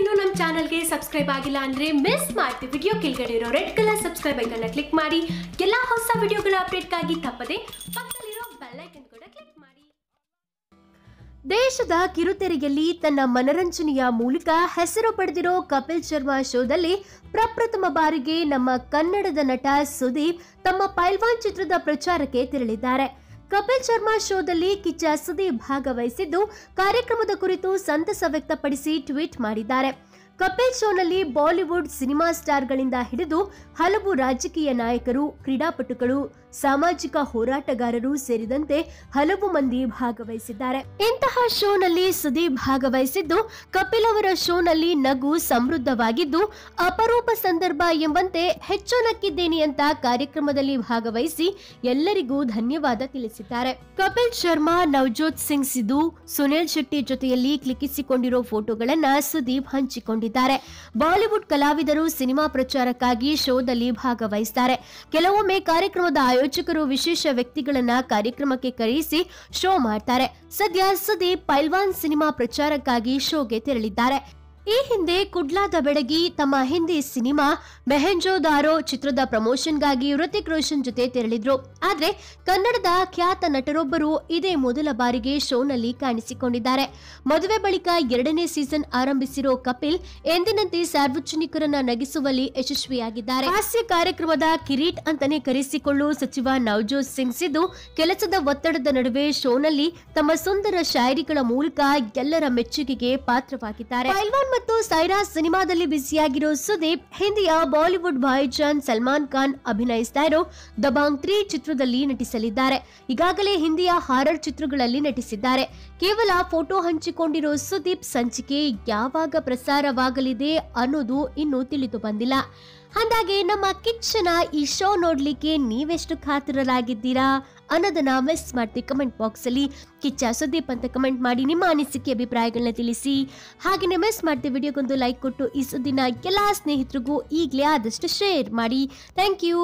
ಇನ್ನೂ ನಮ್ಮ ಚಾನಲ್ಗೆ ಸಬ್ಸ್ಕ್ರೈಬ್ ಆಗಿಲ್ಲ ಅಂದ್ರೆ ಮಿಸ್ ಮಾಡ್ತಿ ವಿಡಿಯೋ ಕೆಳಗಡೆ ಇರೋ ರೆಡ್ ಕಲರ್ ಸಬ್ಸ್ಕ್ರೈಬ್ ಐಕನ್ನ ಕ್ಲಿಕ್ ಮಾಡಿ. ಎಲ್ಲ ಹೊಸ ವಿಡಿಯೋಗಳ ಅಪ್ಡೇಟ್ಗಾಗಿ ತಪ್ಪದೆ ಪಕ್ಕದಲ್ಲಿರೋ ಐಕನ್ ಕೂಡ ಕ್ಲಿಕ್ ಮಾಡಿ. ದೇಶದ ಕಿರುತೆರೆಯಲ್ಲಿ ತನ್ನ ಮನರಂಜನೆಯ ಮೂಲಕ ಹೆಸರು ಪಡೆದಿರೋ ಕಪಿಲ್ ಶರ್ಮಾ ಶೋದಲ್ಲಿ ಪ್ರಪ್ರಥಮ ಬಾರಿಗೆ ನಮ್ಮ ಕನ್ನಡದ ನಟ ಸುದೀಪ್ ತಮ್ಮ ಪೈಲ್ವಾನ್ ಚಿತ್ರದ ಪ್ರಚಾರಕ್ಕೆ ತೆರಳಿದ್ದಾರೆ. ಕಪಿಲ್ ಶರ್ಮಾ ಶೋದಲ್ಲಿ ಕಿಚ್ಚ ಸುದೀಪ್ ಭಾಗವಹಿಸಿದ್ದು, ಕಾರ್ಯಕ್ರಮದ ಕುರಿತು ಸಂತಸ ವ್ಯಕ್ತಪಡಿಸಿ ಟ್ವೀಟ್ ಮಾಡಿದ್ದಾರೆ. ಕಪಿಲ್ ಶೋನಲ್ಲಿ ಬಾಲಿವುಡ್ ಸಿನಿಮಾ ಸ್ಟಾರ್ಗಳಿಂದ ಹಿಡಿದು ಹಲವು ರಾಜಕೀಯ ನಾಯಕರು, ಕ್ರೀಡಾಪಟುಗಳು ಸಾಮಾಜಿಕ ಹೋರಾಟಗಾರರು ಸೇರಿದಂತೆ ಹಲವು ಮಂದಿ ಭಾಗವಹಿಸಿದ್ದಾರೆ. ಇಂತಹ ಶೋನಲ್ಲಿ ಸುದೀಪ್ ಭಾಗವಹಿಸಿದ್ದು, ಕಪಿಲ್ ಅವರ ಶೋನಲ್ಲಿ ನಗು ಸಮೃದ್ಧವಾಗಿದ್ದು, ಅಪರೂಪ ಸಂದರ್ಭ ಎಂಬಂತೆ ಹೆಚ್ಚು ನಕ್ಕಿದ್ದೇನೆ ಅಂತ ಕಾರ್ಯಕ್ರಮದಲ್ಲಿ ಭಾಗವಹಿಸಿ ಎಲ್ಲರಿಗೂ ಧನ್ಯವಾದ ತಿಳಿಸಿದ್ದಾರೆ. ಕಪಿಲ್ ಶರ್ಮಾ, ನವಜೋತ್ ಸಿಂಗ್ ಸಿಧು ಸುನಿಲ್ ಶೆಟ್ಟಿ ಜೊತೆಯಲ್ಲಿ ಕ್ಲಿಕ್ಕಿಸಿಕೊಂಡಿರೋ ಫೋಟೋಗಳನ್ನ ಸುದೀಪ್ ಹಂಚಿಕೊಂಡಿದ್ದಾರೆ. ಬಾಲಿವುಡ್ ಕಲಾವಿದರು ಸಿನಿಮಾ ಪ್ರಚಾರಕ್ಕಾಗಿ ಶೋದಲ್ಲಿ ಭಾಗವಹಿಸ್ತಾರೆ. ಕೆಲವೊಮ್ಮೆ ಕಾರ್ಯಕ್ರಮದ ಆಯೋಜಕರು ವಿಶೇಷ ವ್ಯಕ್ತಿಗಳನ್ನ ಕಾರ್ಯಕ್ರಮಕ್ಕೆ ಕರೆಯಿಸಿ ಶೋ ಮಾಡ್ತಾರೆ. ಸದ್ಯ ಸುದೀಪ್ ಪೈಲ್ವಾನ್ ಸಿನಿಮಾ ಪ್ರಚಾರಕ್ಕಾಗಿ ಶೋಗೆ ತೆರಳಿದ್ದಾರೆ. ಈ ಹಿಂದೆ ಕುಡ್ಲಾದ ಬೆಳಗಿ ತಮ್ಮ ಹಿಂದಿ ಸಿನಿಮಾ ಮೆಹೆಂಜೋ ದಾರೋ ಚಿತ್ರದ ಪ್ರಮೋಷನ್ಗಾಗಿ ಹೃತಿಕ್ ರೋಷನ್ ಜೊತೆ ತೆರಳಿದ್ರು. ಆದ್ರೆ ಕನ್ನಡದ ಖ್ಯಾತ ನಟರೊಬ್ಬರು ಇದೇ ಮೊದಲ ಬಾರಿಗೆ ಶೋನಲ್ಲಿ ಕಾಣಿಸಿಕೊಂಡಿದ್ದಾರೆ. ಮದುವೆ ಬಳಿಕ ಎರಡನೇ ಸೀಸನ್ ಆರಂಭಿಸಿರೋ ಕಪಿಲ್ ಎಂದಿನಂತೆ ಸಾರ್ವಜನಿಕರನ್ನ ನಗಿಸುವಲ್ಲಿ ಯಶಸ್ವಿಯಾಗಿದ್ದಾರೆ. ಹಾಸ್ಯ ಕಾರ್ಯಕ್ರಮದ ಕಿರೀಟ್ ಅಂತಾನೆ ಕರೆಸಿಕೊಳ್ಳುವ ಸಚಿವ ನವಜೋತ್ ಸಿಂಗ್ ಸಿದ್ದು, ಕೆಲಸದ ಒತ್ತಡದ ನಡುವೆ ಶೋನಲ್ಲಿ ತಮ್ಮ ಸುಂದರ ಶಾಯರಿಗಳ ಮೂಲಕ ಎಲ್ಲರ ಮೆಚ್ಚುಗೆಗೆ ಪಾತ್ರವಾಗಿದ್ದಾರೆ. ಮತ್ತು ಸೈರಾ ಸಿನಿಮಾದಲ್ಲಿ ಬಿಸಿಯಾಗಿರೋ ಸುದೀಪ್, ಹಿಂದಿಯ ಬಾಲಿವುಡ್ ಭಾಯಿಜಾನ್ ಸಲ್ಮಾನ್ ಖಾನ್ ಅಭಿನಯಿಸ್ತಾ ಇರೋ ದಬಾಂಗ್ ತ್ರೀ ಚಿತ್ರದಲ್ಲಿ ನಟಿಸಲಿದ್ದಾರೆ. ಈಗಾಗಲೇ ಹಿಂದಿಯ ಹಾರರ್ ಚಿತ್ರಗಳಲ್ಲಿ ನಟಿಸಿದ್ದಾರೆ. ಕೇವಲ ಫೋಟೋ ಹಂಚಿಕೊಂಡಿರೋ ಸುದೀಪ್ ಸಂಚಿಕೆ ಯಾವಾಗ ಪ್ರಸಾರವಾಗಲಿದೆ ಅನ್ನೋದು ಇನ್ನೂ ತಿಳಿದು ಬಂದಿಲ್ಲ. ಅಂದಾಗೆ ನಮ್ಮ ಕಿಚ್ಚನ ಈ ಶೋ ನೋಡ್ಲಿಕ್ಕೆ ನೀವೆಷ್ಟು ಖಾತರರಾಗಿದ್ದೀರಾ ಅನ್ನೋದನ್ನ ಮಿಸ್ ಮಾಡ್ತೀವಿ ಕಮೆಂಟ್ ಬಾಕ್ಸ್ ಅಲ್ಲಿ. ಕಿಚ್ಚ, ಸುದೀಪ್ ಅಂತ ಕಮೆಂಟ್ ಮಾಡಿ ನಿಮ್ಮ ಅನಿಸಿಕೆ ಅಭಿಪ್ರಾಯಗಳನ್ನ ತಿಳಿಸಿ. ಹಾಗೆಯೇ ಮಿಸ್ ಮಾಡ್ತೀವಿ, ವಿಡಿಯೋಗೊಂದು ಲೈಕ್ ಕೊಟ್ಟು ಈ ಸುದ್ದಿನ ಎಲ್ಲ ಸ್ನೇಹಿತರಿಗೂ ಈಗಲೇ ಆದಷ್ಟು ಶೇರ್ ಮಾಡಿ. Thank you